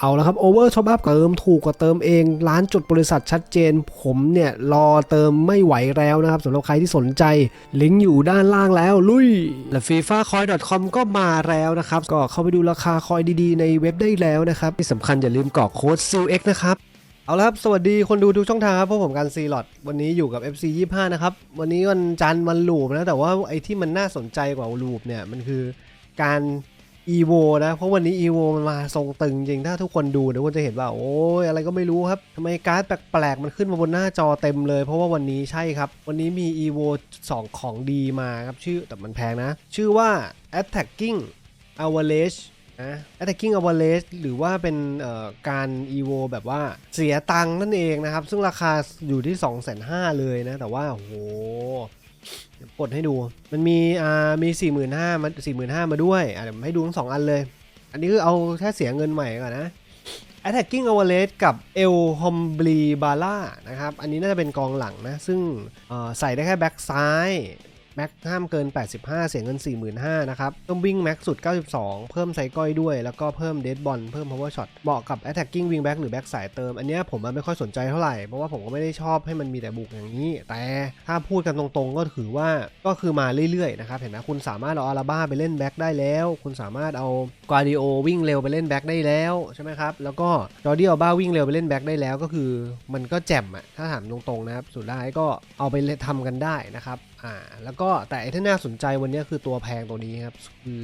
เอาละครับโอเวอร์ช็อปอัพเติมถูกกว่าเติมเองร้านจดบริษัทชัดเจน ผมเนี่ยรอเติมไม่ไหวแล้วนะครับสำหรับใครที่สนใจ ลิงก์อยู่ด้านล่างแล้วลุยและ FIFA Coin com ก็มาแล้วนะครับ ก็เข้าไปดูราคาคอยดีๆ ในเว็บได้แล้วนะครับ ที่สำคัญอย่าลืมกรอกโค้ด SEALX นะครับเอาละครับ สวัสดีคนดูทุกช่องทางครับพวกผมกันซีลอดวันนี้อยู่กับ FC 25 นะครับ วันนี้วันจันทร์วันลูปนะ แต่ว่าไอ้ที่มันน่าสนใจกว่าลูปเนี่ยมันคือการ EVO นะ เพราะวันนี้ EVO มันมาทรงตึงจริงถ้าทุกคนดูเดี๋ยวคุณจะเห็นว่า โอ้ยอะไรก็ไม่รู้ครับทำไมการ์ดแปลกๆ มันขึ้นมาบนหน้าจอเต็มเลย เพราะว่าวันนี้ใช่ครับ วันนี้มี EVO 2ของดีมาครับ ชื่อแต่มันแพงนะ ชื่อว่า Attacking Average นะ attacking average หรือว่าเป็นการ evo แบบว่าเสียตังค์นั่นเองนะครับ ซึ่งราคาอยู่ที่ 2 5 0 0 0เลยนะ แต่ว่าโอ้โห เดี๋ยวกดให้ดู มันมีอ่ามี45,000มา45,000 มาด้วยอะเดี๋ยวให้ดูทั้งสองอันเลย อันนี้คือเอาแค่เสียเงินใหม่ก่อนนะ attacking average กับ El h o m b l i b a l a นะครับ อันนี้น่าจะเป็นกองหลังนะ ซึ่งใส่ได้แค่แบ็กซ้าย แม็กห้ามเกิน 85 เสียเงิน 45,000นะครับต้องวิ่งแม็กสุด 92 เพิ่มไซก้อยด้วย แล้วก็เพิ่มเดดบอลเพิ่ม power shot เหมาะกับ attacking wing back หรือแบ็กสายเติม อันนี้ผมมันไม่ค่อยสนใจเท่าไหร่ เพราะว่าผมก็ไม่ได้ชอบให้มันมีแต่บุกอย่างนี้ แต่ถ้าพูดกันตรงๆ ก็ถือว่าก็คือมาเรื่อยๆนะครับเห็นไหมคุณสามารถเอาอาราบ้าไปเล่นแบ็กได้แล้ว คุณสามารถเอากวาดิโอวิ่งเร็วไปเล่นแบ็กได้แล้วใช่ไหมครับแล้วก็จอร์ดิอัลบ้าวิ่งเร็วไปเล่นแบ็กได้แล้วก็คือ มันก็แจ่มอะถ้าถามตรงๆนะครับสุดท้ายก็เอาไปเล่นทำกันได้นะครับอ่าแล้วก็แต่ไอ้ที่น่าสนใจวันนี้คือตัวแพงตัวนี้ครับ คือ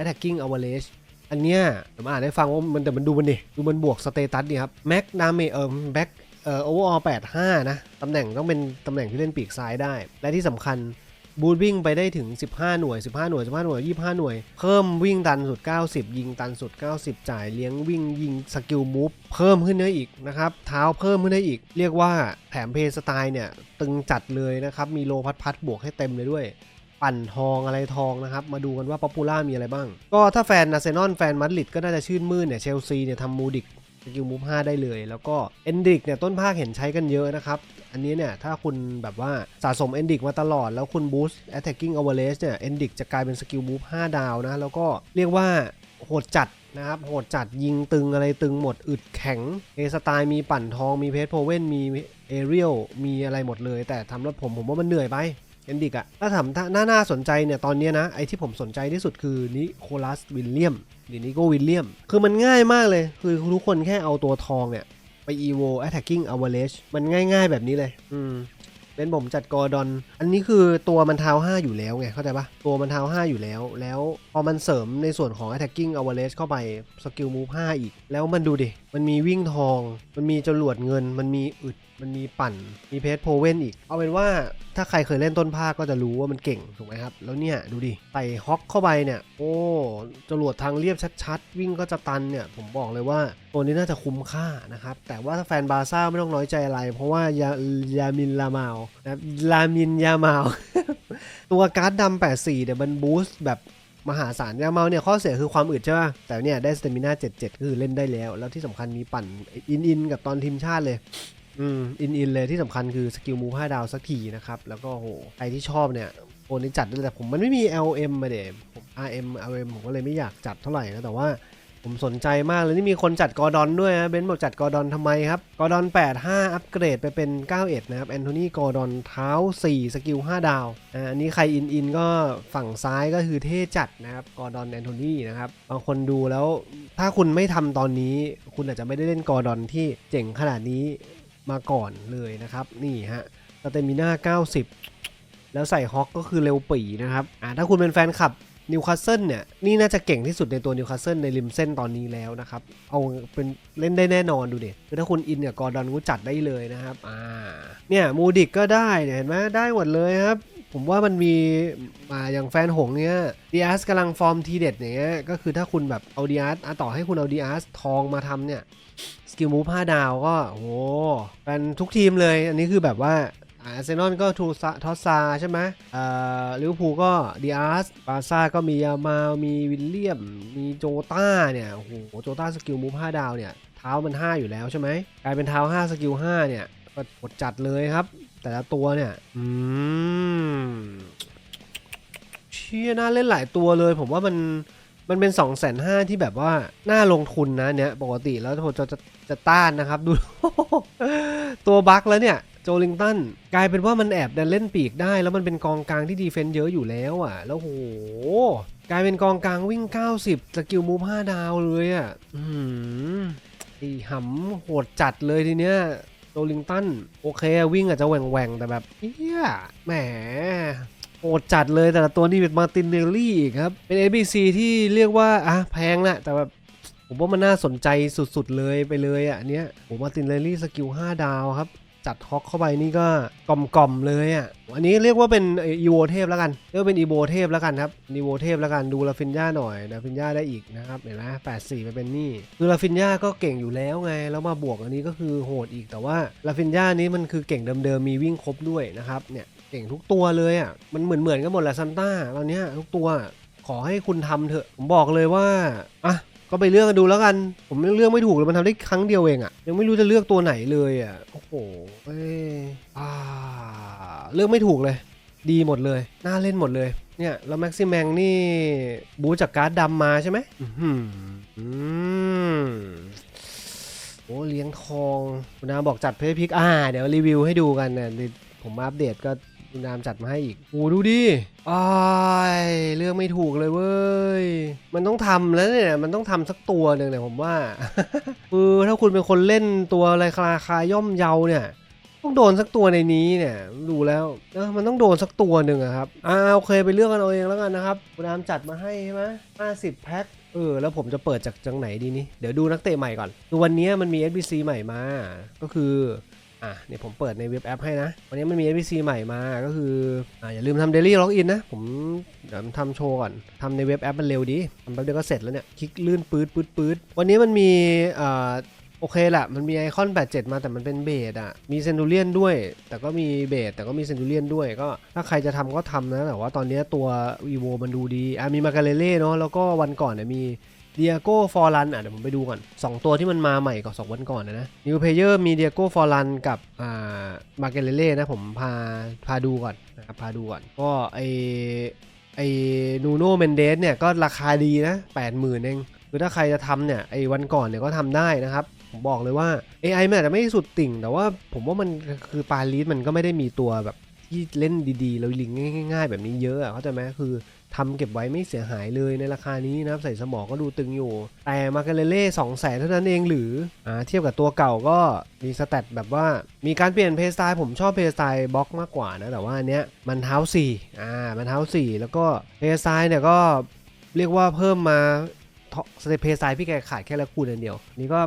attacking average อันเนี้ยผมอ่านให้ฟังว่ามันแต่มันดูมันดิดูมันบวกสเตตัสเนี่ยครับ max damage เอ่อ back เอ่อ overall 85นะ ตำแหน่งต้องเป็นตำแหน่งที่เล่นปีกซ้ายได้ และที่สำคัญ บูทวิ่งไปได้ถึง 15 หน่วย 15 หน่วย 15 หน่วย 25 หน่วย เพิ่มวิ่งตันสุด 90 ยิงตันสุด 90 จ่ายเลี้ยงวิ่งยิงสกิลมูฟเพิ่มขึ้นได้อีกนะครับ เท้าเพิ่มขึ้นได้อีก เรียกว่าแถมเพย์สไตล์เนี่ย ตึงจัดเลยนะครับ มีโลพัดพัดบวกให้เต็มเลยด้วย ปั่นทองอะไรทองนะครับ มาดูกันว่าป๊อปปูล่ามีอะไรบ้าง ก็ถ้าแฟนนาเซนอนแฟนมาดริดก็น่าจะชื่นมื่นเนี่ยเชลซีเนี่ยทำมูดิก กิลมูฟ5ได้เลย แล้วก็เอนดิกเนี่ยต้นภาคเห็นใช้กันเยอะนะครับ อันนี้เนี่ยถ้าคุณแบบว่าสะสมเอนดิกมาตลอด แล้วคุณบูสต์ attacking average เเนี่ยเอนดิกจะกลายเป็นสกิลมูฟ5ดาวนะ แล้วก็เรียกว่าโหดจัดนะครับโหดจัดยิงตึงอะไรตึงหมดอึดแข็งเอสไตล์มีปั่นทองมีเพชรโพเวนมีเอเรียลมีอะไรหมดเลย แต่ทำแล้วผมผมว่ามันเหนื่อยไปเอนดิกอะถ้าถามถ้าน่าน่าสนใจเนี่ยตอนเนี้ยนะ ไอที่ผมสนใจที่สุดคือนิโคลัสวิลเลียม หรือนิโกวิลเลียม คือมันง่ายมากเลย คือทุกคนแค่เอาตัวทองเนี่ย ไป evo attacking average มันง่ายๆแบบนี้เลย อืมเป็นผมจัดกอร์ดอน อันนี้คือตัวมันเท้า5อยู่แล้วไง เข้าใจปะตัวมันเท้า5อยู่แล้ว แล้วพอมันเสริมในส่วนของ attacking average เข้าไปสกิลมูฟ5อีก แล้วมันดูดิ มันมีวิ่งทอง มันมีจรวดเงิน มันมีอึด มันมีปั่น มีเพชรโพเว่นอีก เอาเป็นว่าถ้าใครเคยเล่นต้นภาคก็จะรู้ว่ามันเก่งถูกไหมครับ แล้วเนี่ยดูดิใส่ฮอกเข้าไปเนี่ย โอ้จรวดทางเรียบชัดๆ วิ่งก็จะตันเนี่ย ผมบอกเลยว่าตัวนี้น่าจะคุ้มค่านะครับ แต่ว่าถ้าแฟนบาร์ซ่าไม่ต้องน้อยใจอะไร เพราะว่ายายามินลามาลนะครับลามินยามาลตัวการ์ดดำ84เนี่ยมันบูสต์แบบมหาศาลยาเมาเนี่ยข้อเสียคือความอึดใช่ป่ะ แต่เนี่ยได้สเตมิน่า77 คือเล่นได้แล้ว แล้วที่สำคัญมีปั่นอินอินกับตอนทีมชาติเลย อืมอินอินเลยที่สำคัญคือสกิลมู5ดาวสักทีนะครับ แล้วก็โหใครที่ชอบเนี่ยโอนนี้จัดได้เลยแต่ผมมันไม่มี LM มาเดผม RM RM ผมก็เลยไม่อยากจัดเท่าไหร่นะแต่ว่าผมสนใจมากเลยนี่มีคนจัดกอร์ดอนด้วยนะเบนซ์บอกจัดกอร์ดอนทำไมครับ กอร์ดอน 85 อัปเกรดไปเป็น 91 นะครับ แอนโทนีกอร์ดอนเท้า 4 สกิล 5 ดาวอ่าอันนี้ใครอินอินก็ฝั่งซ้ายก็คือเท่จัดนะครับ กอร์ดอนแอนโทนีนะครับ บางคนดูแล้วถ้าคุณไม่ทำตอนนี้ คุณอาจจะไม่ได้เล่นกอร์ดอนที่เจ๋งขนาดนี้ มาก่อนเลยนะครับ นี่ฮะสเตมิน่า 90 แล้วใส่ฮอกก็คือเร็วปีนะครับอ่าถ้าคุณเป็นแฟนคลับนิวคาสเซิลเนี่ยนี่น่าจะเก่งที่สุดในตัวนิวคาสเซิลในริมเส้นตอนนี้แล้วนะครับ เอาเป็นเล่นได้แน่นอนดูเดิคือถ้าคุณอินกับกอร์ดอนก็จัดได้เลยนะครับอ่าเนี่ยมูดิกก็ได้เนี่ยเห็นไหมได้หมดเลยครับ ผมว่ามันมีมาอย่างแฟนหงเนี่ยดีอาร์สกำลังฟอร์มทีเด็ดอย่างเงี้ยก็คือถ้าคุณแบบเอาดีอาร์สต่อให้คุณเอาดีอาร์สทองมาทำเนี่ยสกิลมูฟ5ดาวก็โหเป็นทุกทีมเลย อันนี้คือแบบว่าอาร์เซนอลก็ทูซาทอสซาใช่ไหมเอ่อลิเวอร์พูลก็ดีอาร์สบาซ่าก็มียามามีวิลเลียม มีโจต้าเนี่ยโอ้โหโจต้าสกิลมูฟ5ดาวเนี่ย เท้ามัน 5 อยู่แล้วใช่ไหมกลายเป็นเท้า 5 สกิล5เนี่ยก็ดจัดเลยครับ แต่ละตัวเนี่ย อืมเชี่ยน่าเล่นหลายตัวเลย ผมว่ามันมันเป็น2องแสนห้าที่แบบว่า น่าลงทุนนะเนี่ย ปกติแล้วผมจะจะจะต้านนะครับ ดู ตัวบัคแล้วเนี่ย โจลิงตัน กลายเป็นว่ามันแอบดันเล่นปีกได้ แล้วมันเป็นกองกลางที่ดีเฟนต์เยอะอยู่แล้วอะ แล้วโห กลายเป็นกองกลางวิ่ง 90 สกิลมูฟ5ดาวเลยอะ อืมไอ้หำโหดจัดเลยทีเนี้ย โรลิงตันโอเควิ่งอาจจะแหว่งๆแต่แบบเฮียแหมโหดจัดเลยแต่ละตัวนี่เป็นมาตินเนลลี่ครับ เป็น ABC ที่เรียกว่าอะแพงแหละแต่แบบผมว่ามันน่าสนใจสุดๆเลยไปเลยอะเนี้ยผมมาตินเนลลี่สกิล5 ดาวครับ จัดฮอกเข้าไปนี่ก็กล่อมๆเลยอะอันนี้เรียกว่าเป็นอีโวเทพแล้วกันเรียกเป็นอีโวเทพแล้วกันครับอีโวเทพแล้วกันดูลาฟินยาหน่อยลาฟินยาได้อีกนะครับเห็นไหมแปดสี่ไปเป็นนี่คือลาฟินยาก็เก่งอยู่แล้วไง แล้วมาบวกอันนี้ก็คือโหดอีกแต่ว่าลาฟินยานี้มันคือเก่งเดิมๆมีวิ่งครบด้วยนะครับเนี่ยเก่งทุกตัวเลยอะมันเหมือนเหมือนๆกันหมดแหละซันต้าตอนเนี้ยทุกตัวขอให้คุณทำเถอะ ผมบอกเลยว่า อะ ก็ไปเลือกกันดูแล้วกัน ผมเลือกไม่ถูกเลยมันทำได้ครั้งเดียวเองอะยังไม่รู้จะเลือกตัวไหนเลยอะโอ้โหเอ้ยอ่าเลือกไม่ถูกเลย ดีหมดเลย น่าเล่นหมดเลย เนี่ยแล้วแม็กซิแมงนี่บูจากการ์ดดำมาใช่ไหมอื้อหืออืมโอ้เลี้ยงทองคุณนาบอกจัดเพย์พิกอ่า เดี๋ยวรีวิวให้ดูกันเนี่ยผมอัปเดตก็ คุณนามจัดมาให้อีกโอ้ดูดิอ้ายเลือกไม่ถูกเลยเว้ย มันต้องทำแล้วเนี่ย มันต้องทำสักตัวหนึ่งเนี่ยผมว่า คือถ้าคุณเป็นคนเล่นตัวอะไรราคาย่อมเยาเนี่ย ต้องโดนสักตัวในนี้เนี่ย ดูแล้วเออมันต้องโดนสักตัวหนึ่งอะครับ อ่าโอเคไปเลือกกันเอาเองแล้วกันนะครับ คุณอามจัดมาให้ใช่ไหมห้าสิบแพ็คเออแล้วผมจะเปิดจากจังไหนดีนี่เดี๋ยวดูนักเตะใหม่ก่อนคือวันนี้มันมี SBC ใหม่มา ก็คือ อะเดี๋ยวผมเปิดในเว็บแอปให้นะ วันนี้มันมี SBC ใหม่มาก็คืออ่าอย่าลืมทำ Daily Login นะ ผมเดี๋ยวทำโชว์ก่อนทำในเว็บแอปมันเร็วดีทำแป๊บเดียวก็เสร็จแล้วเนี่ย คลิกลื่นปื๊ดปื๊ดปื๊ดวันนี้มันมีอ่าโอเคแหละมันมีไอคอน 87 มาแต่มันเป็นเบสอะมีเซนดูเลียนด้วย แต่ก็มีเบสแต่ก็มีเซนดูเลียนด้วยก็ถ้าใครจะทำก็ทำนะ แต่ว่าตอนนี้ตัว e v o มันดูดีอะมีมาการเล่เนาะแล้วก็วันก่อนเนี่ยมี เดียโก้ฟอร์ลันอะเดี๋ยวผมไปดูก่อน 2 ตัวที่มันมาใหม่กับ2วันก่อนนะนะนิวเพเยอร์มีเดียโก้ฟอร์ลันกับอ่ามาเกเลเล่นะผมพาพาดูก่อนนะครับพาดูก่อน ก็ไอไอนูโน่เมนเดสเนี่ยก็ราคาดีนะ 80,000เองคือถ้าใครจะทำเนี่ยไอ้วันก่อนเนี่ยก็ทำได้นะครับ ผมบอกเลยว่า AI มันอาจจะไม่สุดติ่ง แต่ว่าผมว่ามันคือปาลีสมันก็ไม่ได้มีตัวแบบที่เล่นดีๆ แล้วลิงง่าย ๆ แบบนี้เยอะอะเข้าใจไหมคือ ทำเก็บไว้ไม่เสียหายเลยในราคานี้นะครับใส่สมองก็ดูตึงอยู่ แต่มาเการเล่สองแสนเท่านั้นเองหรืออ่าเทียบกับตัวเก่าก็มีสแตทแบบว่ามีการเปลี่ยนเพย์สไตล์ผมชอบเพย์สไตล์บล็อกมากกว่านะ แต่ว่าอันเนี้ยมันเท้าสี่อ่ามันเท้าสี่แล้วก็เพย์สไตล์เนี่ยก็เรียกว่าเพิ่มมาสเตปเพย์ไซด์พี่แกขาดแค่ละคูณอันเดียว นี่ก็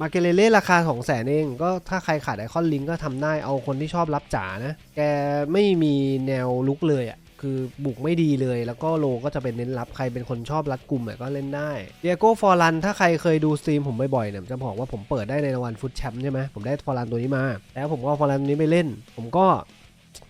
มาเกเลเล่ราคา2 0 0แสนเอง ก็ถ้าใครขาดไอคอนลิงก็ทำได้เอาคนที่ชอบรับจ๋านะ แกไม่มีแนวลุกเลยอะ คือบุกไม่ดีเลย แล้วก็โลก็จะเป็นเน้นรับใครเป็นคนชอบรัดกลุ่มก็เล่นได้เดียโก้ฟอร์ลันถ้าใครเคยดูสตรีมผมบ่อยๆเนี่ยจะบอกว่าผมเปิดได้ในรางวัลฟุตแชมป์ใช่ไหมผมได้ฟอร์ลันตัวนี้มา แล้วผมก็ฟอร์ลันนี้ไปเล่น ผมก็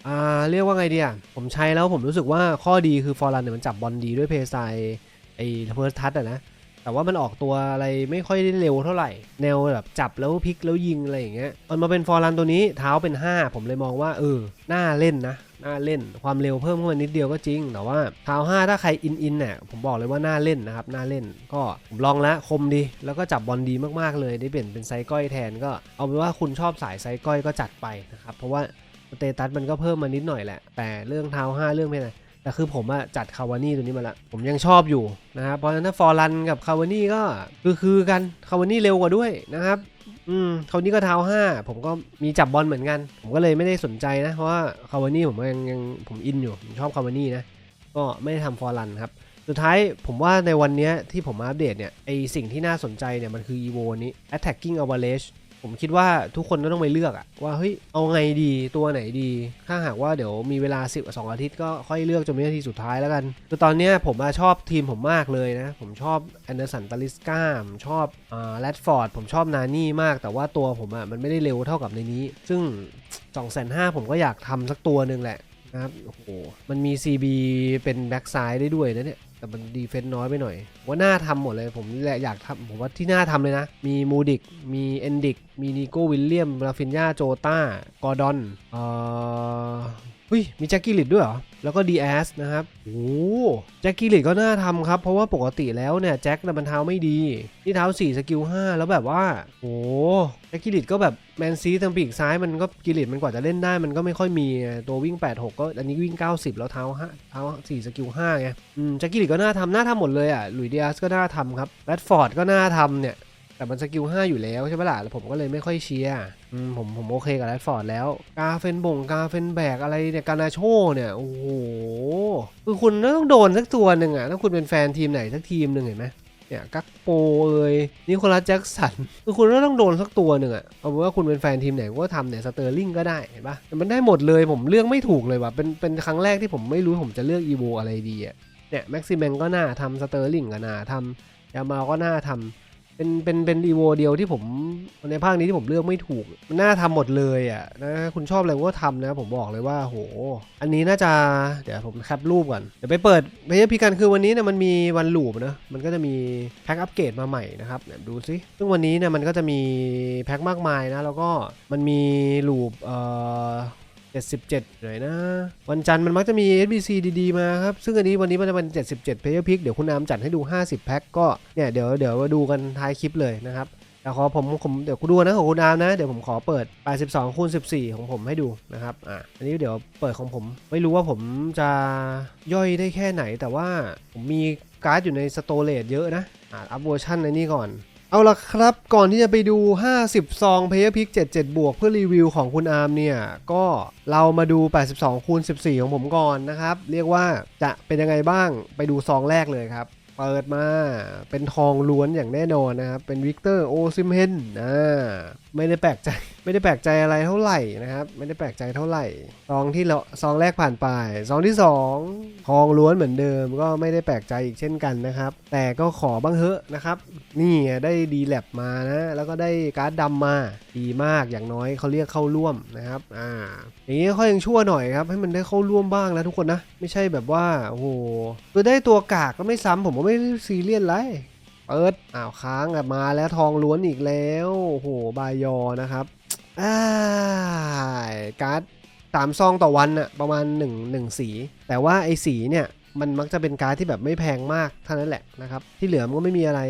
อ่าเรียกว่าไงเดียผมใช้แล้วผมรู้สึกว่าข้อดีคือฟอร์ลันเนี่ยมันจับบอลดีด้วยเพย์ไซด์ไอ้เพิร์สทัชอะนะ แต่ว่ามันออกตัวอะไรไม่ค่อยได้เร็วเท่าไหร่ แนวแบบจับแล้วพลิกแล้วยิงอะไรอย่างเงี้ยมันมาเป็นฟอร์รันตัวนี้เท้าเป็น 5 ผมเลยมองว่าเออน่าเล่นนะน่าเล่น ความเร็วเพิ่มขึ้นมานิดเดียวก็จริง แต่ว่าเท้า5ถ้าใครอินอินเนี่ยผมบอกเลยว่าน่าเล่นนะครับน่าเล่น ก็ผมลองแล้วคมดีแล้วก็จับบอลดีมากๆเลยได้เปลี่ยนเป็นไซส์ก้อยแทนก็เอาเป็นว่าคุณชอบสายไซส์ก้อยก็จัดไปนะครับเพราะว่าสเตตัสมันก็เพิ่มมานิดหน่อยแหละ แต่เรื่องเท้า5เรื่องเพศอะไร แต่คือผมอะจัดคาวานี่ตัวนี้มาละ ผมยังชอบอยู่นะครับเพราะฉะนั้นถ้าฟอร์รันกับคาวานี่ก็คือคือกันคาวานี่เร็วกว่าด้วยนะครับอืมคาวานี่ก็เท้าห้าผมก็มีจับบอลเหมือนกัน ผมก็เลยไม่ได้สนใจนะ เพราะว่าคาวานี่ผมยังยังผมอินอยู่ผมชอบคาวานี่นะก็ไม่ได้ทำฟอร์รันครับสุดท้ายผมว่าในวันนี้ที่ผมมาอัปเดตเนี่ยไอสิ่งที่น่าสนใจเนี่ยมันคือ EVO นี้ Attacking Average ผมคิดว่าทุกคนก็ต้องไปเลือกอะว่าเฮ้ยเอาไงดีตัวไหนดี ถ้าหากว่าเดี๋ยวมีเวลา 10 2อาทิตย์ก็ค่อยเลือกจนวินาทีสุดท้ายแล้วกันคือตอนนี้ผมอชอบทีมผมมากเลยนะ ผมชอบแอนเดอร์สันตาลิสกาผมชอบอ่าแรดฟอร์ดผมชอบนานี่มาก แต่ว่าตัวผมอะมันไม่ได้เร็วเท่ากับในนี้ ซึ่ง2 5 0 0 0ผมก็อยากทำสักตัวหนึ่งแหละนะครับโอ้โหมันมี CB เป็นแบ็กซ้ายได้ด้วยนะเนี่ย แต่มันดีเฟนต์น้อยไปหน่อย ว่าน่าทำหมดเลยผมแหละอยากทำผมว่าที่น่าทำเลยนะ มีมูดิก มีเอนดิก มีนิโก้วิลเลียมราฟินยาโจตากอร์ดอนเอ่อ อุ้ยมีแจ็คกี้ลิดด้วยเหรอ แล้วก็ดีแอสนะครับ โอ้แจ็คกี้ลิดก็น่าทำครับ เพราะว่าปกติแล้วเนี่ยแจ็คน่ะมันเท้าไม่ดี นี่เท้า 4 สกิล 5 แล้วแบบว่าโอ้แจ็คกี้ลิดก็แบบแมนซีทางปีกซ้ายมันก็กิลิดมันกว่าจะเล่นได้มันก็ไม่ค่อยมีตัววิ่ง 86 ก็อันนี้วิ่ง 90 แล้วเท้า5เท้า 4 สกิล 5ไง อืมแจ็คกี้ลิดก็น่าทำน่าทำหมดเลยอะหลุยดีแอสก็น่าทำครับแรดฟอร์ดก็น่าทำเนี่ย แต่มันสกิล5อยู่แล้วใช่ไหมล่ะแล้วผมก็เลยไม่ค่อยเชียร์ผมผมโอเคกับแรดฟอร์ดแล้ว กาเฟนบ่งกาเฟนแบกอะไรเนี่ยกานาโชเนี่ยโอ้โหคือคุณต้องโดนสักตัวหนึ่งอะถ้าคุณเป็นแฟนทีมไหนสักทีมหนึ่งเห็นไหมเนี่ยกักโปเอ้ยนิโคลัสแจ็คสันคือคุณก็ต้องโดนสักตัวหนึ่งอะเอาเป็นว่าคุณเป็นแฟนทีมไหนก็ทำเนี่ยสเตอร์ลิงก็ได้เห็นปะแต่มันได้หมดเลยผมเลือกไม่ถูกเลยว่ะเป็นเป็นครั้งแรกที่ผมไม่รู้ผมจะเลือกอีโวอะไรดีอะเนี่ยแม็กซิเมนก็น่าทำสเตอร์ลิงก็น่าทำยามาก็น่าทำ เป็นเป็นเป็นอีโวเดียวที่ผมในภาคนี้ที่ผมเลือกไม่ถูก มันน่าทำหมดเลยอะนะคุณชอบอะไรก็ทำนะ ผมบอกเลยว่าโห อันนี้น่าจะเดี๋ยวผมแคปรูปก่อน เดี๋ยวไปเปิดเพย์พีกันคือวันนี้เนี่ยมันมีวันลูปนะมันก็จะมีแพ็คอัปเกรดมาใหม่นะครับเนี่ยดูซิซึ่งวันนี้เนี่ยมันก็จะมีแพ็คมากมายนะ แล้วก็มันมีลูปเอ่อ 77 หน่อยนะ วันจันทร์มันมักจะมี SBC ดีๆ มาครับ ซึ่งอันนี้วันนี้มันจะเป็น 77 Player Pick เดี๋ยวคุณน้ำจัดให้ดู 50 แพ็คก็เนี่ยเดี๋ยวเดี๋ยวมาดูกันท้ายคลิปเลยนะครับแต่ขอผมผมเดี๋ยวคุณดูนะของคุณน้ำนะ เดี๋ยวผมขอเปิด 82คูณ14 ของผมให้ดูนะครับ อะ อันนี้เดี๋ยวเปิดของผม ไม่รู้ว่าผมจะย่อยได้แค่ไหน แต่ว่าผมมีการ์ดอยู่ในสโตรเลจเยอะนะ อะอัพเวอร์ชันในนี้ก่อน เอาละครับก่อนที่จะไปดู 50 ซองเพย์พิก77 บวกเพื่อรีวิวของคุณอาร์มเนี่ย ก็เรามาดู 82คูณ14 ของผมก่อนนะครับ เรียกว่าจะเป็นยังไงบ้างไปดูซองแรกเลยครับ เปิดมาเป็นทองล้วนอย่างแน่นอนนะครับ เป็นวิกเตอร์โอซิมเฮนอ่าไม่ได้แปลกใจ ไม่ได้แปลกใจอะไรเท่าไหร่นะครับ ไม่ได้แปลกใจเท่าไหร่ซองที่เราซองแรกผ่านไปซองที่2ทองล้วนเหมือนเดิม ก็ไม่ได้แปลกใจอีกเช่นกันนะครับ แต่ก็ขอบ้างเถอะนะครับ นี่ได้ดีแลบมานะแล้วก็ได้การ์ดดำมาดีมากอย่างน้อยเขาเรียกเข้าร่วมนะครับอ่าอย่างนี้เขายังชั่วหน่อยครับ ให้มันได้เข้าร่วมบ้างนะทุกคนนะ ไม่ใช่แบบว่าโอ้โหคือได้ตัวกากก็ไม่ซ้ำผมก็ไม่ซีเรียสไรเปิดอ้าวค้างมาแล้วทองล้วนอีกแล้วโอ้โหบายอนะครับ การ์ดสามซองต่อวันอะประมาณ1งสี แต่ว่าไอ้สีเนี่ยมันมักจะเป็นการ์ดที่แบบไม่แพงมากเท่านั้นแหละนะครับที่เหลือมันก็ไม่มีอะไร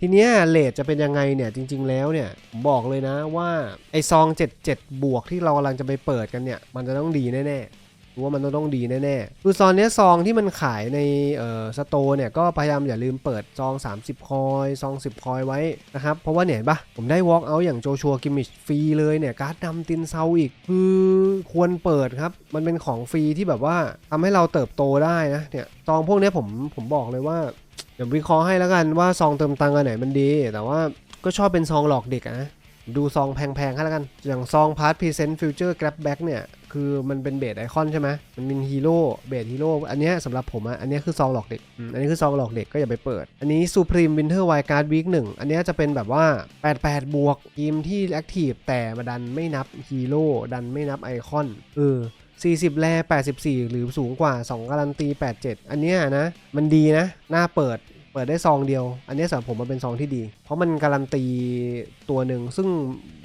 ทีเนี้ยเลทจะเป็นยังไงเนี่ยจริง ๆ แล้วเนี่ยผมบอกเลยนะว่าไอ้ซอง 77 บวกที่เรากำลังจะไปเปิดกันเนี่ยมันจะต้องดีแน่ๆ รู้ว่ามันต้องดีแน่ๆคือซองเนี้ยซองที่มันขายในเอ่อสโตร์เนี่ยก็พยายามอย่าลืมเปิดซอง 30 คอยซอง 10 คอยไว้นะครับ เพราะว่าเนี่ยเห็นปะผมได้ walk out อย่างโจชัวกิมมิชฟรีเลยเนี่ยการ์ดดำตินเซาอีก คือควรเปิดครับ มันเป็นของฟรีที่แบบว่าทำให้เราเติบโตได้นะเนี่ยซองพวกเนี้ยผมผมบอกเลยว่าเดี๋ยววิเคราะห์ให้แล้วกันว่าซองเติมตังค์อันไหนมันดี แต่ว่าก็ชอบเป็นซองหลอกเด็กนะดูซองแพงๆให้แล้วกัน อย่างซองพาร์ทพรีเซนต์ฟิวเจอร์ grab back เนี่ย คือมันเป็นเบสไอคอนใช่ไหมมันเป็นฮีโร่เบสฮีโร่อันเนี้ยสำหรับผมอะอันเนี้ยคือซองหลอกเด็กอืมอันนี้คือซองหลอกเด็กก็อย่าไปเปิด อันนี้ Supreme Winter Wild Card Week 1 อันเนี้ยจะเป็นแบบว่า 88 บวกทีมที่แอคทีฟแต่มาดันไม่นับฮีโร่ดันไม่นับไอคอนเออ40แล84 หรือสูงกว่า 2 การันตี 87 อันเนี้ยนะ มันดีนะน่าเปิด เปิดได้ซองเดียว อันนี้สำหรับผมมันเป็นซองที่ดี เพราะมันการันตีตัวหนึ่ง ซึ่ง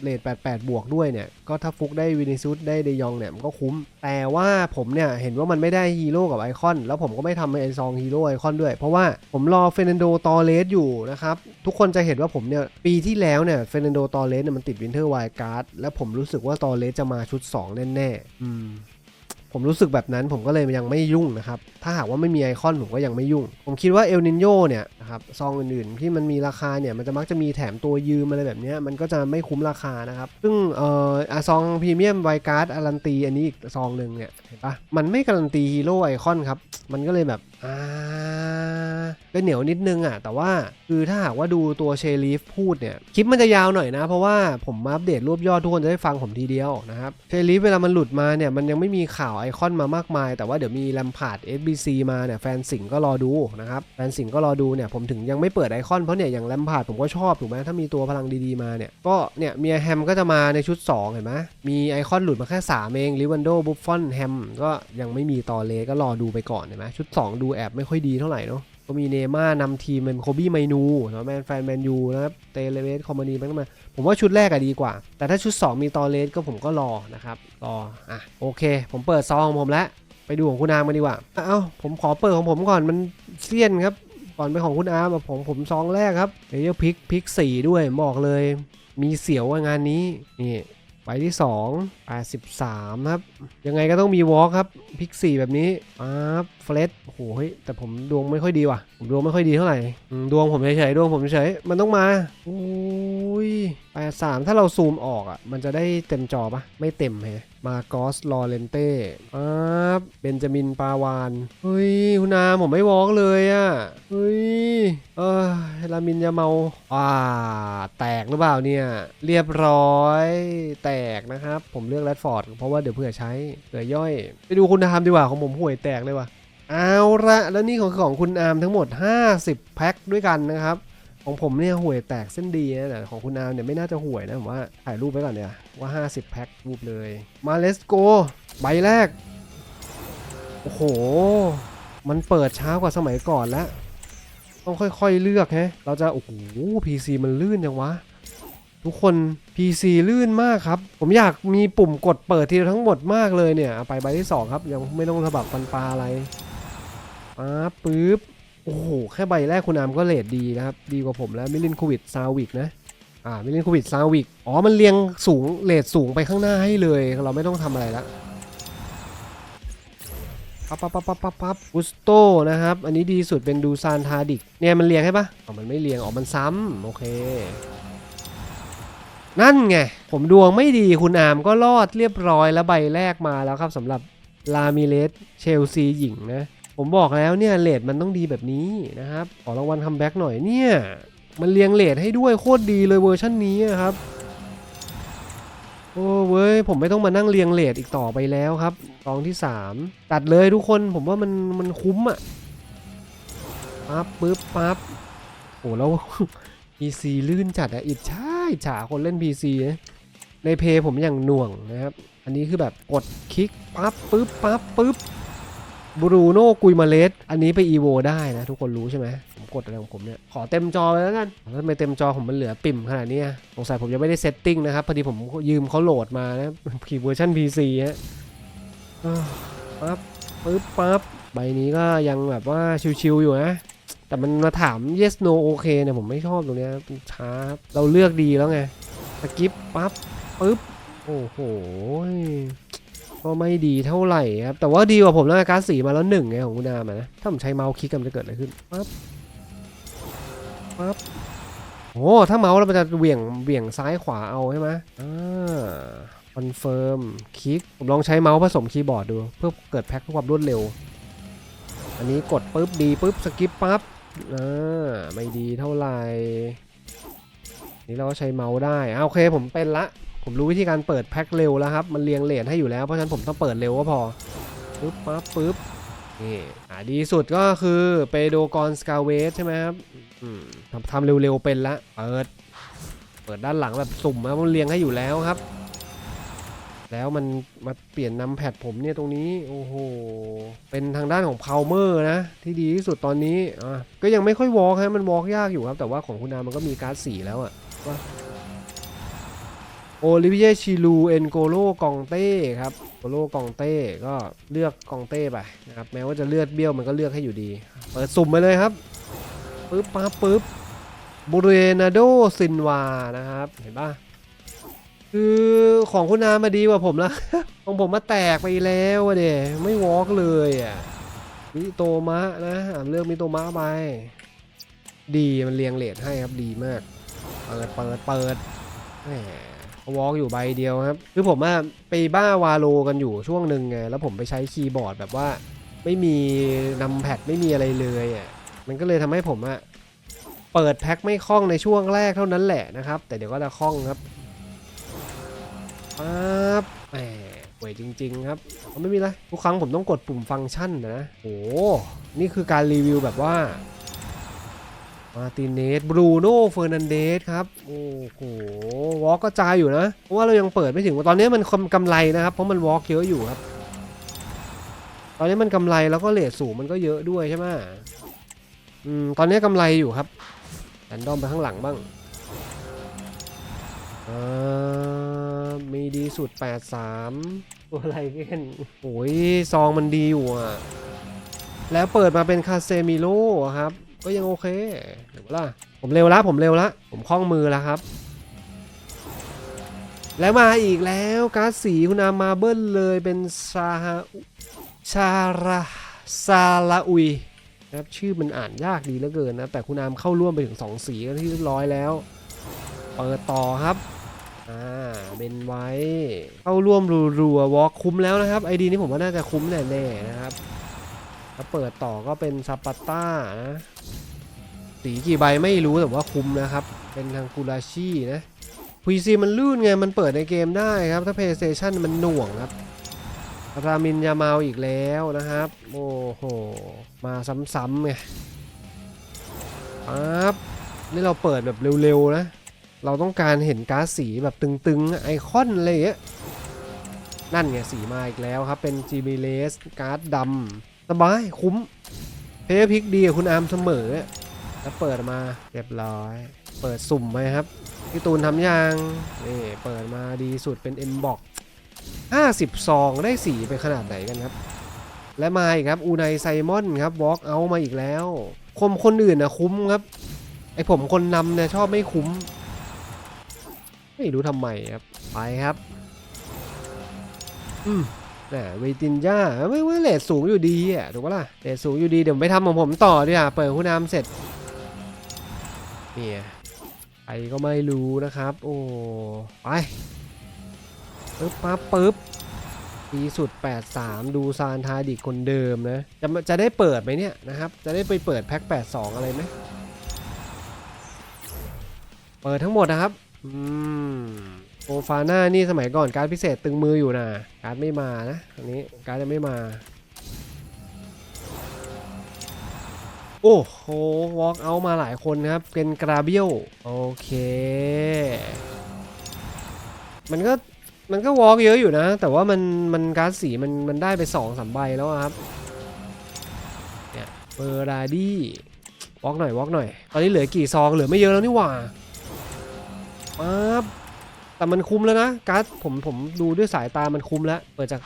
เลท88 บวกด้วยเนี่ย ก็ถ้าฟุกได้วินิซุสได้เดยองเนี่ยมันก็คุ้ม แต่ว่าผมเนี่ยเห็นว่ามันไม่ได้ฮีโร่กับไอคอน แล้วผมก็ไม่ทำไอซองฮีโร่ไอคอนด้วย เพราะว่าผมรอเฟรนโดตอเลสอยู่นะครับ ทุกคนจะเห็นว่าผมเนี่ยปีที่แล้วเนี่ยเฟรนโดตอเลสเนี่ยมันติดวินเทอร์ไวการ์ด แล้วผมรู้สึกว่าตอเลสจะมาชุด 2 แน่ๆอืม ผมรู้สึกแบบนั้นผมก็เลยยังไม่ยุ่งนะครับ ถ้าหากว่าไม่มีไอคอนผมก็ยังไม่ยุ่ง ผมคิดว่าเอลนินโยเนี่ยนะครับซองอื่นๆ ที่มันมีราคาเนี่ยมันจะมักจะมีแถมตัวยืมอะไรแบบนี้มันก็จะไม่คุ้มราคานะครับ ซึ่งเอ่อซองพรีเมียมไวการ์ดอารันตีอันนี้อีกซองหนึ่งเนี่ยเห็นปะมันไม่การันตีฮีโร่ไอคอนครับมันก็เลยแบบ อ่าก็เหนียวนิดนึงอะ แต่ว่าคือถ้าหากว่าดูตัวเชลีฟพูดเนี่ย คลิปมันจะยาวหน่อยนะ เพราะว่าผมมาอัปเดตรวบยอดทุกคนจะได้ฟังผมทีเดียวนะครับเชลีฟเวลามันหลุดมาเนี่ย มันยังไม่มีข่าวไอคอนมามากมาย แต่ว่าเดี๋ยวมีแลมพาร์ด SBC มาเนี่ย แฟนสิงห์ก็รอดูนะครับ แฟนสิงห์ก็รอดูเนี่ย ผมถึงยังไม่เปิดไอคอนเพราะเนี่ย อย่างแลมพาร์ดผมก็ชอบถูกไหมถ้ามีตัวพลังดีๆมาเนี่ยก็เนี่ยเมียแฮมก็จะมาในชุด 2 เห็นไหมมีไอคอนหลุดมาแค่3เองลิวันโดบุฟฟอนแฮมก็ยังไม่มีต่อเลยก็รอดูไปก่อนเห็นไหมชุด 2 ดูแอบไม่ค่อยดีเท่าไหร่เนาะก็มีเนย์ม่านำทีมเป็นโคบี้ไมนูแล้วแมนแฟนแมนยูนะครับเตเลเวสคอมมานีมันก็มาผมว่าชุดแรกอะดีกว่า แต่ถ้าชุด 2 มีตอเลสก็ผมก็รอนะครับ รอ อะ โอเค ผมเปิดซองของผมแล้ว ไปดูของคุณอามกันดีกว่า เอ้า ผมขอเปิดของผมก่อนมันเสี้ยนครับ ก่อนไปของคุณอามอะผมผมซองแรกครับเลเยอร์พิกพิกสี่ด้วยบอกเลย มีเสียวว่างานนี้นี่ ที่2 83ครับ ยังไงก็ต้องมีวอล์ครับ พิกสี่แบบนี้ปั๊บเฟลตโอ้โหเฮ้ยแต่ผมดวงไม่ค่อยดีว่ะ ผมดวงไม่ค่อยดีเท่าไหร่ ดวงผมเฉยๆ ดวงผมเฉยๆมันต้องมาโอ้ ย83ถ้าเราซูมออกอะ มันจะได้เต็มจอปะไม่เต็มแฮมากอสลอเรนเต้ปั๊บเบนจามินปาวานเฮ้ยคุณอาผมไม่วอล์กเลยอะเฮ้ยเออลามินยาเมาอ่าแตกหรือเปล่าเนี่ย เรียบร้อย แตกนะครับ ผมเลือกแรดฟอร์ดเพราะว่าเดี๋ยวเผื่อใช้เผื่อย่อย ไปดูคุณอาร์มดีกว่าของผมห่วยแตกเลยว่ะเอาละแล้วนี่ของของคุณอาร์มทั้งหมด 50 แพ็คด้วยกันนะครับ ของผมเนี่ยห่วยแตกเส้นดีนะแต่ของคุณอามเนี่ยไม่น่าจะห่วยนะผมว่าถ่ายรูปไว้ก่อนเนี่ยว่า 50 แพ็ครูปเลย มาเลสโกใบแรก โอ้โห มันเปิดช้ากว่าสมัยก่อนแล้ว ต้องค่อยๆเลือกฮะเราจะ โอ้โห PC มันลื่นจังวะ ทุกคน PC ลื่นมากครับ ผมอยากมีปุ่มกดเปิดทีเดียวทั้งหมดมากเลยเนี่ย ไปใบที่ 2 ครับ ยังไม่ต้องสะบักฟันปลาอะไรป๊าปึ๊บ โอ้โห แค่ใบแรกคุณอามก็เลทดีนะครับ ดีกว่าผมแล้วมิลินโควิดซาวิกนะ อ่ามิลินโควิดซาวิก อ๋อ มันเรียงสูงเลทสูงไปข้างหน้าให้เลย เราไม่ต้องทำอะไรละปั๊บปั๊บปั๊บปั๊บปั๊บปั๊บกุสโตนะครับ อันนี้ดีสุดเป็นดูซานทาดิก เนี่ยมันเรียงให้ปะอ๋อ มันไม่เรียง อ๋อ มันซ้ำโอเค นั่นไง ผมดวงไม่ดีคุณอามก็รอดเรียบร้อยแล้วใบแรกมาแล้วครับสำหรับลามิเลสเชลซีหญิงนะ ผมบอกแล้วเนี่ยเลทมันต้องดีแบบนี้นะครับขอรางวัลคัมแบ็กหน่อยเนี่ย มันเรียงเลทให้ด้วยโคตรดีเลยเวอร์ชันนี้ครับ โอ้เว้ย ผมไม่ต้องมานั่งเรียงเลทอีกต่อไปแล้วครับกองที่ 3 ตัดเลยทุกคนผมว่ามันมันคุ้มอะปั๊บปึ๊บปั๊บโอ้แล้ว PC ลื่นจัดอะอิจฉาอิจฉาคนเล่น PC นะในเพย์ผมอย่างหน่วงนะครับ อันนี้คือแบบกดคลิกปั๊บปึ๊บปั๊บปึ๊บ บรูโน่กุยมาเลสอันนี้ไปอีโวได้นะทุกคนรู้ใช่ไหมผมกดอะไรของผมเนี่ย ขอเต็มจอไปแล้วกันแล้วทำไมเต็มจอผมมันเหลือปิ่มขนาดนี้สงสัยผมยังไม่ได้เซตติ้งนะครับ พอดีผมยืมเขาโหลดมานะพีเวอร์ชัน PC ฮะปั๊บปึ๊บปั๊บใบนี้ก็ยังแบบว่าชิวๆอยู่นะแต่มันมาถาม yes no โอเคเนี่ยผมไม่ชอบตรงเนี้ยช้าเราเลือกดีแล้วไงสกิปปั๊บปึ๊บโอ้โห ก็ไม่ดีเท่าไหร่ครับ แต่ว่าดีกว่าผมแล้วการดสีมาแล้วหนึ่งไงของคุณอามอะนะ ถ้าผมใช้เมาส์คลิกกันจะเกิดอะไรขึ้นปั๊บปั๊บโอ้ถ้าเมาส์เราจะเหวี่ยงเหวี่ยงซ้ายขวาเอาใช่ไหมอ่าคอนเฟิร์มคลิกผมลองใช้เมาส์ผสมคีย์บอร์ดดู เพื่อเกิดแพ็คเพื่อความรวดเร็ว อันนี้กดปุ๊บดีปุ๊บสกิปปั๊บอ่าไม่ดีเท่าไหร่นี่เราก็ใช้เมาส์ได้อ่าโอเคผมเป็นละ ผมรู้วิธีการเปิดแพ็คเร็วแล้วครับ มันเรียงเลทให้อยู่แล้ว เพราะฉะนั้นผมต้องเปิดเร็วก็พอปึ๊บปั๊บปึ๊บนี่อ่าดีสุดก็คือเปโดกอนสกาเวสใช่ไหมครับอืมทำทำเร็วๆเป็นละเปิด เปิดด้านหลังแบบสุ่มนะมันเรียงให้อยู่แล้วครับ แล้วมันมาเปลี่ยนนำแพดผมเนี่ยตรงนี้โอ้โหเป็นทางด้านของพาวเมอร์นะ ที่ดีที่สุดตอนนี้อะก็ยังไม่ค่อยวอล์กฮะมันวอล์กยากอยู่ครับ แต่ว่าของคุณนามันก็มีการ์ดสีแล้วอะว่า โอลิเวียชิลูเอนโกโลกองเต้ครับโกโลกองเต้ก็เลือกกองเต้ไปนะครับแม้ว่าจะเลือดเบี้ยวมันก็เลือกให้อยู่ดี เปิดสุ่มไปเลยครับปึ๊บปั๊บปึ๊บบูเรนาโดซินวานะครับเห็นปะคือของคุณนามาดีกว่าผมละของผมมาแตกไปแล้วอะเดไม่วอล์กเลยอะมิโตมะนะอะเลือกมิโตมะไปดีมันเรียงเลทให้ครับดีมาก เปิดเปิดเปิดแหม วอล์กอยู่ใบเดียวครับ คือผมอะไปบ้าวาโลกันอยู่ช่วงหนึ่งไง แล้วผมไปใช้คีย์บอร์ดแบบว่า ไม่มีนำแพดไม่มีอะไรเลยอะมันก็เลยทำให้ผมอะเปิดแพ็คไม่คล่องในช่วงแรกเท่านั้นแหละนะครับ แต่เดี๋ยวก็จะคล่องครับปั๊บแหมห่วยจริง ๆ ครับไม่มีไรทุกครั้งผมต้องกดปุ่มฟังก์ชันนะโอ้นี่คือการรีวิวแบบว่า มาติเนสบรูโน่เฟอร์นันเดสครับ โอ้โห วอล์กก็จายอยู่นะ เพราะว่าเรายังเปิดไม่ถึง ตอนนี้มันกำไรนะครับ เพราะมันวอล์กเยอะอยู่ครับ ตอนนี้มันกำไรแล้วก็เลทสูงมันก็เยอะด้วยใช่ไหมอืม ตอนนี้กำไรอยู่ครับแรนดอมไปข้างหลังบ้างอ่ามีดีสุด 83 ตัวอะไรกันโอ้ย ซองมันดีอยู่อะ แล้วเปิดมาเป็นคาเซมิโลอะครับ ก็ยังโอเคเดี๋ยวล่ะผมเร็วละผมเร็วละผมคล่องมือแล้วครับ แล้วมาอีกแล้วการ์ดสีคุณอามาเบิ้ลเลยเป็นซาฮาชาราซาลาอุยนะครับชื่อมันอ่านยากดีเหลือเกินนะแต่คุณอามเข้าร่วมไปถึง 2 สีกันที่เรียบร้อยแล้ว เปิดต่อครับอ่าเป็นไว้ เข้าร่วมรัวๆวอล์คคุ้มแล้วนะครับไอดีนี้ผมว่าน่าจะคุ้มแน่ๆนะครับ แล้วเปิดต่อก็เป็นซาปาต้านะสีกี่ใบไม่รู้แต่ว่าคุ้มนะครับ เป็นทางกูราชีนะ PC มันลื่นไง มันเปิดในเกมได้ครับ ถ้า PlayStation มันหน่วงครับ รามินยามาลอีกแล้วนะครับ โอ้โห มาซ้ำๆไงปั๊บนี่เราเปิดแบบเร็วๆนะ เราต้องการเห็นการ์ดสีแบบตึงๆ ไอคอนอะไรอย่างเงี้ยนั่นไงสีมาอีกแล้วครับ เป็น g b l e s การ์ดดำ สบาย คุ้ม เพย์พิกดีกับคุณอาร์มเสมอ แล้วเปิดมาเรียบร้อย เปิดสุ่มไหมครับ พี่ตูนทำยังนี่เปิดมาดีสุดเป็น M box 50ซองได้สีไปขนาดไหนกันครับ และมาอีกครับ อูไนไซมอนครับวอล์กเอามาอีกแล้วคมคนอื่นนะคุ้มครับ ไอผมคนนำเนี่ยชอบไม่คุ้ม ไม่รู้ทำไมครับ ไปครับ อืม แหมเวตินย่าไม่ว่าเลทสูงอยู่ดีอะถูกปะล่ะเลทสูงอยู่ดีเดี๋ยวไปทำของผมต่อดีกว่าเปิดคุณน้ำเสร็จเนี่ยใครก็ไม่รู้นะครับ โอ้ไปปึ๊บปั๊บปึ๊บดีสุด 83 ดูซานทาดิกคนเดิมนะ จะจะได้เปิดไหมเนี่ยนะครับ จะได้ไปเปิดแพ็ค 82 อะไรไหมเปิดทั้งหมดนะครับ อืม โอฟาน่านี่สมัยก่อนการพิเศษตึงมืออยู่นะการไม่มานะอันนี้การจะไม่มา โอ้โหวอล์กเอามาหลายคนครับเป็นกราเบียลโอเค มันก็มันก็วอล์กเยอะอยู่นะ แต่ว่ามันมันการสีมันมันได้ไปสองสามใบแล้วครับเนี่ยเบอร์ราดี้วอล์กหน่อยวอล์กหน่อย ตอนนี้เหลือกี่ซองเหลือไม่เยอะแล้วนี่หว่าปั๊บ แต่มันคุ้มแล้วนะการ์ดผมผมดูด้วยสายตามันคุ้มแล้วเปิดจาก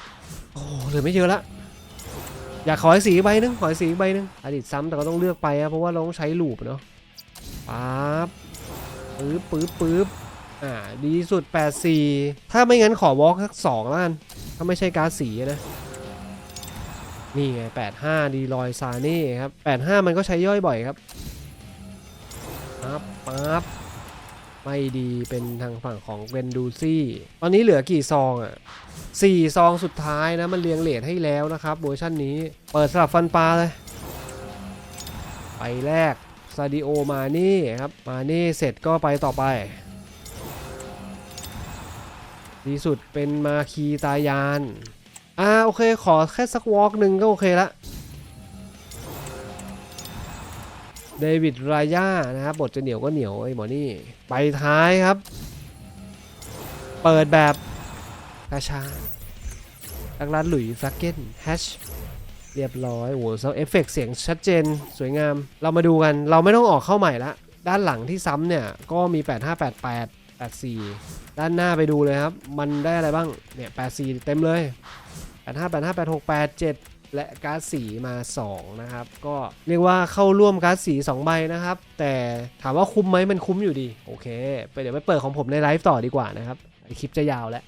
โอ้เหลือไม่เยอะละอยากขอสีใบนึงขอสีใบนึงอดีตซ้ำแต่ก็ต้องเลือกไปอะเพราะว่าเราต้องใช้ลูปเนาะปั๊บปื๊บปื๊บปื๊บอ่าดีสุด 84 ถ้าไม่งั้นขอวอล์กสักสองแล้วกันถ้าไม่ใช่การดสีนะนี่ไง 85 ดีลอยซาเน่ครับ 85 มันก็ใช้ย่อยบ่อยครับปั๊บปั๊บ ไม่ดีเป็นทางฝั่งของเวนดูซี่ ตอนนี้เหลือกี่ซองอะสี่ซองสุดท้ายนะมันเรียงเลทให้แล้วนะครับเวอร์ชันนี้ เปิดสลับฟันปลาเลย ไปแรกซาดิโอมาเน่ครับ มาเน่เสร็จก็ไปต่อไป ดีสุดเป็นมาคีตายาน อ่าโอเคขอแค่สักวอล์กหนึ่งก็โอเคละ เดวิดรายานะครับบทจะเหนียวก็เหนียวไอ้หมอนี่ไปท้ายครับ เปิดแบบกาชาดักรันหลุยส์ฟลักเก้นแฮชเรียบร้อยโอ้โหเซาเอฟเฟกเสียงชัดเจนสวยงาม เรามาดูกันเราไม่ต้องออกเข้าใหม่ละ ด้านหลังที่ซ้ำเนี่ย ก็มี 8588 84 ด้านหน้าไปดูเลยครับ มันได้อะไรบ้างเนี่ย84 เต็มเลย 85 85 86 87 และการ์ดสีมา 2 นะครับ ก็เรียกว่าเข้าร่วมการ์ดสี 2 ใบนะครับ แต่ถามว่าคุ้มไหมมันคุ้มอยู่ดี โอเค ไปเดี๋ยวไปเปิดของผมในไลฟ์ต่อดีกว่านะครับ คลิปจะยาวแล้ว